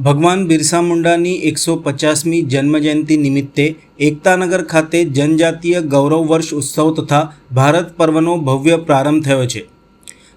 ભગવાન બિરસા મુંડાની એકસો પચાસમી જન્મજયંતિ નિમિત્તે એકતાનગર ખાતે જનજાતીય ગૌરવ વર્ષ ઉત્સવ તથા ભારત પર્વનો ભવ્ય પ્રારંભ થયો છે.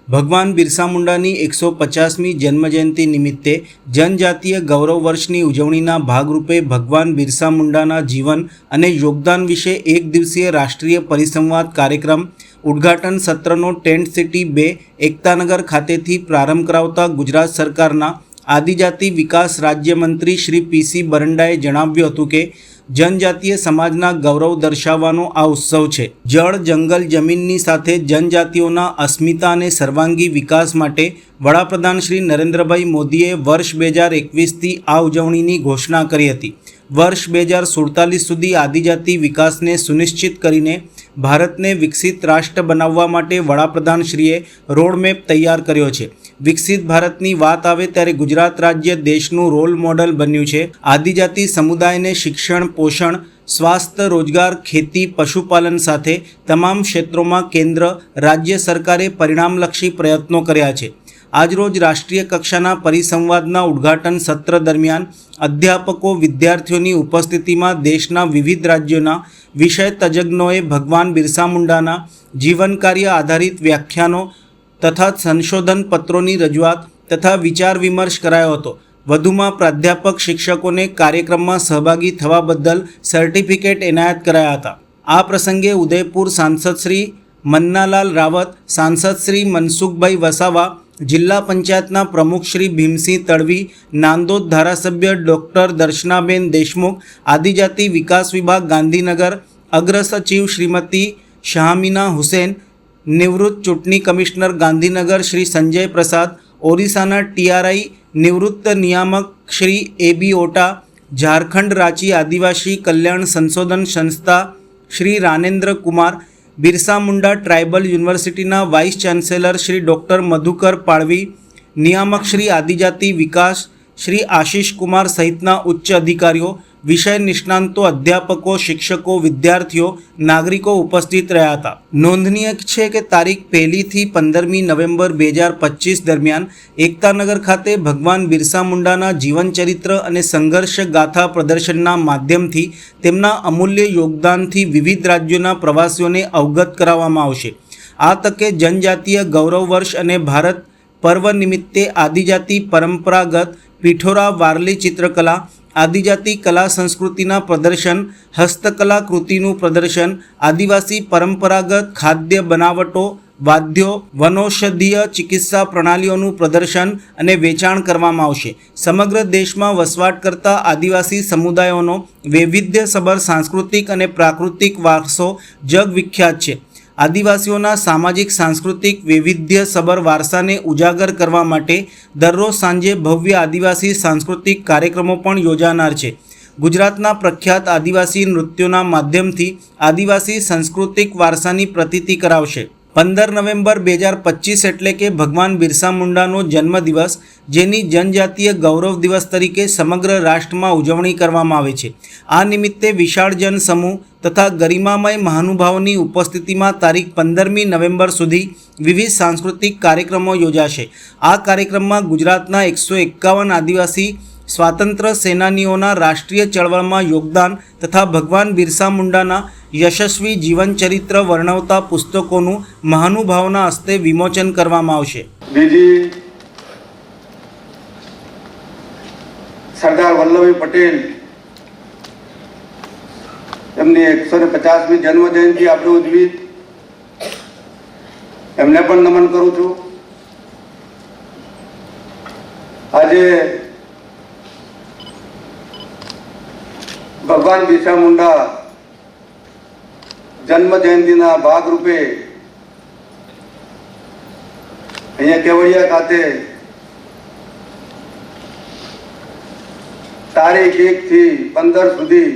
ભગવાન બિરસા મુંડાની એકસો પચાસમી જન્મજયંતિ નિમિત્તે જનજાતીય ગૌરવ વર્ષની ઉજવણીના ભાગરૂપે ભગવાન બિરસા મુંડાના જીવન અને યોગદાન વિશે એક દિવસીય રાષ્ટ્રીય પરિસંવાદ કાર્યક્રમ ઉદ્ઘાટન સત્રનો ટેન્ટ સિટી બે એકતાનગર ખાતેથી પ્રારંભ કરાવતા ગુજરાત સરકારના આદિજાતિ વિકાસ રાજ્યમંત્રી શ્રી પીસી બરંડાએ જણાવ્યું હતું કે, જનજાતીય સમાજના ગૌરવ દર્શાવવાનો આ ઉત્સવ છે. જળ, જંગલ, જમીનની સાથે જનજાતિઓના અસ્મિતા અને સર્વાંગી વિકાસ માટે વડાપ્રધાન શ્રી નરેન્દ્રભાઈ મોદીએ વર્ષ બે હજાર એકવીસથી આ ઉજવણીની ઘોષણા કરી હતી. વર્ષ બે હજાર સુડતાલીસ સુધી આદિજાતિ વિકાસને સુનિશ્ચિત કરીને ભારતને વિકસિત રાષ્ટ્ર બનાવવા માટે વડાપ્રધાનશ્રીએ રોડમેપ તૈયાર કર્યો છે. વિકસિત ભારતની વાત આવે ત્યારે ગુજરાત રાજ્ય દેશનું રોલ મોડલ બન્યું છે. આદિજાતિ સમુદાયને શિક્ષણ, પોષણ, સ્વાસ્થ્ય, રોજગાર, ખેતી, પશુપાલન સાથે તમામ ક્ષેત્રોમાં કેન્દ્ર, રાજ્ય સરકારે પરિણામલક્ષી પ્રયત્નો કર્યા છે. આજરોજ રાષ્ટ્રીય કક્ષાના પરિસંવાદના ઉદ્ઘાટન સત્ર દરમિયાન અધ્યાપકો વિદ્યાર્થીઓની ઉપસ્થિતિમાં દેશના વિવિધ રાજ્યોના વિષય તજજ્ઞોએ ભગવાન બિરસા મુંડાના જીવન કાર્ય આધારિત વ્યાખ્યાનો તથા સંશોધન પત્રોની રજૂઆત તથા વિચાર વિમર્શ કરાયો હતો. વધુમાં પ્રાધ્યાપક શિક્ષકોને કાર્યક્રમમાં સહભાગી થવા બદલ સર્ટિફિકેટ એનાયત કરાયા હતા. આ પ્રસંગે ઉદયપુર સાંસદ શ્રી મન્નાલાલ રાવત, સાંસદ શ્રી મનસુખભાઈ વસાવા, જિલ્લા પંચાયતના પ્રમુખ શ્રી ભીમસિંહ તડવી, નાંદોદ ધારાસભ્ય ડૉક્ટર દર્શનાબેન દેશમુખ, આદિજાતિ વિકાસ વિભાગ ગાંધીનગર અગ્ર સચિવ શ્રીમતી શાહમીના હુસેન નિવૃત્ત ચૂંટણી કમિશનર ગાંધીનગર શ્રી સંજય પ્રસાદ, ઓરિસ્સાના ટીઆરઆઈ નિવૃત્ત નિયામક શ્રી એબી ઓટા, ઝારખંડ રાંચી આદિવાસી કલ્યાણ સંશોધન સંસ્થા શ્રી રાનેન્દ્ર કુમાર, બિરસા મુંડા ટ્રાઇબલ યુનિવર્સિટીના vice chancellor Shri doctor Madhukar Padvi, નિયામક શ્રી આદિજાતિ વિકાસ શ્રી આશિષ કુમાર સહિતના ઉચ્ચ અધિકારીઓ, વિષય નિષ્ણાંતો, અધ્યાપકો, શિક્ષકો, વિદ્યાર્થીઓ, નાગરિકો ઉપસ્થિત રહ્યા હતા. નોંધનીય છે કે તારીખ પહેલીથી પંદરમી નવેમ્બર બે હજાર પચીસ દરમિયાન એકતાનગર ખાતે ભગવાન બિરસા મુંડાના જીવનચરિત્ર અને સંઘર્ષ ગાથા પ્રદર્શનના માધ્યમથી તેમના અમૂલ્ય યોગદાનથી વિવિધ રાજ્યોના પ્રવાસીઓને અવગત કરાવવામાં આવશે. આ તકે જનજાતીય ગૌરવ વર્ષ અને ભારત પર્વ નિમિત્તે આદિજાતિ પરંપરાગત પીઠોરા વારલી ચિત્રકલા, આદિજાતિ કલા સંસ્કૃતિના પ્રદર્શન, હસ્તકલા કૃતિનું પ્રદર્શન, આદિવાસી પરંપરાગત ખાદ્ય બનાવટો, વાદ્યો, વનૌષધીય ચિકિત્સા પ્રણાલીઓનું પ્રદર્શન અને વેચાણ કરવામાં આવશે. સમગ્ર દેશમાં વસવાટ કરતા આદિવાસી સમુદાયોનો વૈવિધ્યસભર સાંસ્કૃતિક અને પ્રાકૃતિક વારસો જગવિખ્યાત છે. આદિવાસીઓના સામાજિક, સાંસ્કૃતિક, વૈવિધ્યસભર વારસાને ઉજાગર કરવા માટે દરરોજ સાંજે ભવ્ય આદિવાસી સાંસ્કૃતિક કાર્યક્રમો પણ યોજાનાર છે. ગુજરાતના પ્રખ્યાત આદિવાસી નૃત્યોના માધ્યમથી આદિવાસી સાંસ્કૃતિક વારસાની પ્રતીતિ કરાવશે. પંદર નવેમ્બર બે હજાર પચીસ એટલે કે ભગવાન બિરસા મુંડાનો જન્મદિવસ, જેની જનજાતીય ગૌરવ દિવસ તરીકે સમગ્ર રાષ્ટ્રમાં ઉજવણી કરવામાં આવે છે. આ નિમિત્તે વિશાળ જનસમૂહ તથા ગરિમામય મહાનુભાવોની ઉપસ્થિતિમાં તારીખ પંદરમી નવેમ્બર સુધી વિવિધ સાંસ્કૃતિક કાર્યક્રમો યોજાશે. આ કાર્યક્રમમાં ગુજરાતના એકસો એકાવન આદિવાસી સ્વાતંત્ર્ય સેનાનીઓના રાષ્ટ્રીય ચળવળમાં યોગદાન તથા ભગવાન બિરસા મુંડાના યશસ્વી જીવનચરિત્ર વર્ણવતા પુસ્તકોનું મહાનુભાવના હસ્તે વિમોચન કરવામાં આવશે. બીજી સરદાર વલ્લભભાઈ પટેલ, એમની એકસો ને પચાસમી જન્મ જયંતિ આપણે ઉજવી. એમને પણ નમન કરું છું. આજે ભગવાન બિરસા મુંડા જન્મ જયંતિના ભાગરૂપે અહીંયા કેવડિયા ખાતે તારીખ એક થી પંદર સુધી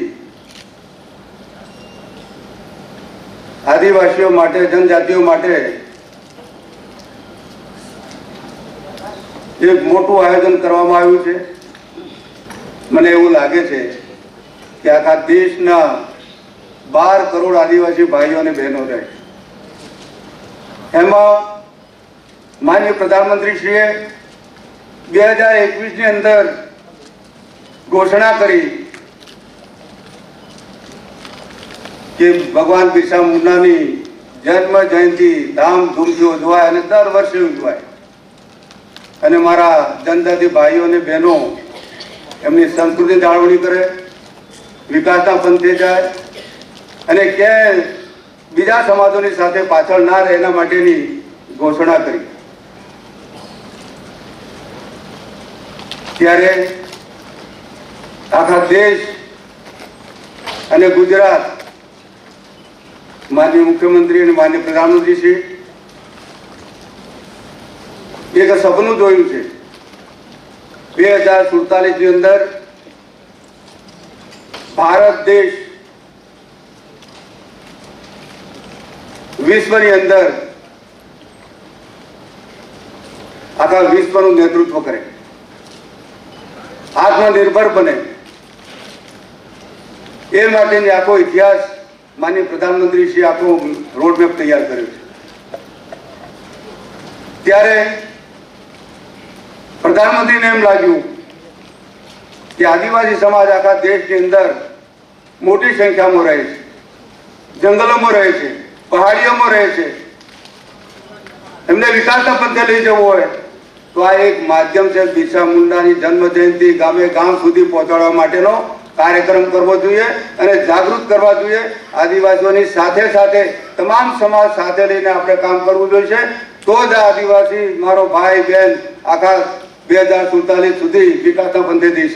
આદિવાસીઓ માટે, જનજાતિઓ માટે એક મોટું આયોજન કરવામાં આવ્યું છે. મને એવું લાગે છે કે આખા દેશના બાર કરોડ આદિવાસી ભાઈઓ અને બહેનો રહે એમાં માન્ય પ્રધાનમંત્રીશ્રીએ બે હજાર એકવીસની અંદર ઘોષણા કરી કે ભગવાન બિરસા મુંડાની જન્મ જયંતિ ધામધૂમથી ઉજવાય અને દર વર્ષે ઉજવાય. અને મારા જનજાતિ ભાઈઓ અને બહેનો એમની સંસ્કૃતિ જાળવણી કરે, વિકાસના પંથે જાય અને કે બીજા સમાજોની સાથે પાછળ ના રહે એના માટેની ઘોષણા કરી. ત્યારે આખા દેશ અને ગુજરાત માન્ય મુખ્યમંત્રી અને માન્ય પ્રધાનમંત્રી શ્રી એક સપનું જોયું છે. બે હજાર સુડતાલીસની અંદર ભારત દેશ વિશ્વની અંદર આખા વિશ્વનું નેતૃત્વ કરે. આત્મનિર્ભર બને. એ માટેની આખો ઇતિહાસ માનીય પ્રધાનમંત્રી શ્રી આખો રોડમેપ તૈયાર કર્યો છે. ત્યારે પ્રધાનમંત્રીને એમ લાગ્યું કે આદિવાસી સમાજ આખા દેશની અંદર મોટી સંખ્યામાં રહે છે. જંગલોમાં રહે છે. પહાડીઓમાં રહે છે. એમને વિકાસના પંથે લઈ જવું હોય. તો આ એક માધ્યમ છે બિરસા મુંડાની જન્મ જયંતિ ગામે ગામ સુધી પહોંચાડવા માટેનો કાર્યક્રમ કરવો જોઈએ અને જાગૃત કરવા જોઈએ. આદિવાસીઓની સાથે સાથે, તમામ સમાજ સાથે લઈને આપણે કામ કરવું જોઈએ. તો જ આદિવાસી, મારો ભાઈ બહેન આખા બે હજાર સુડતાલીસ સુધી વિકાસના પંથે જઈ